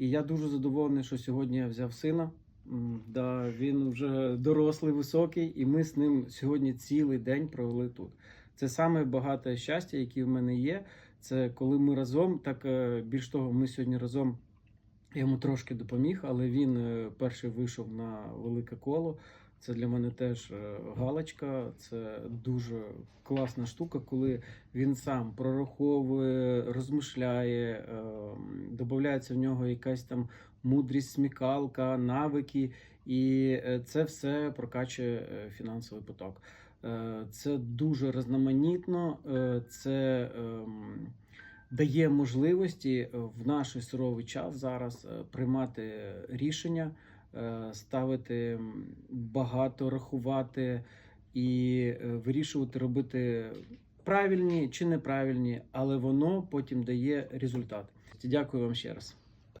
І я дуже задоволений, що сьогодні я взяв сина. Да, він вже дорослий, високий, і ми з ним сьогодні цілий день провели тут. Це саме багате щастя, яке в мене є. Це коли ми разом, так е, більш того, ми сьогодні разом. Я йому трошки допоміг, але він е, перший вийшов на велике коло. Це для мене теж е, галочка. Це дуже класна штука, коли він сам прораховує, розмишляє, е, додається в нього якась там мудрість, смікалка, навики, і е, це все прокачує е, фінансовий поток. Це дуже різноманітно, це ем, дає можливості в наш суровий час зараз приймати рішення, ставити багато, рахувати і вирішувати, робити правильні чи неправильні, але воно потім дає результат. Дякую вам ще раз.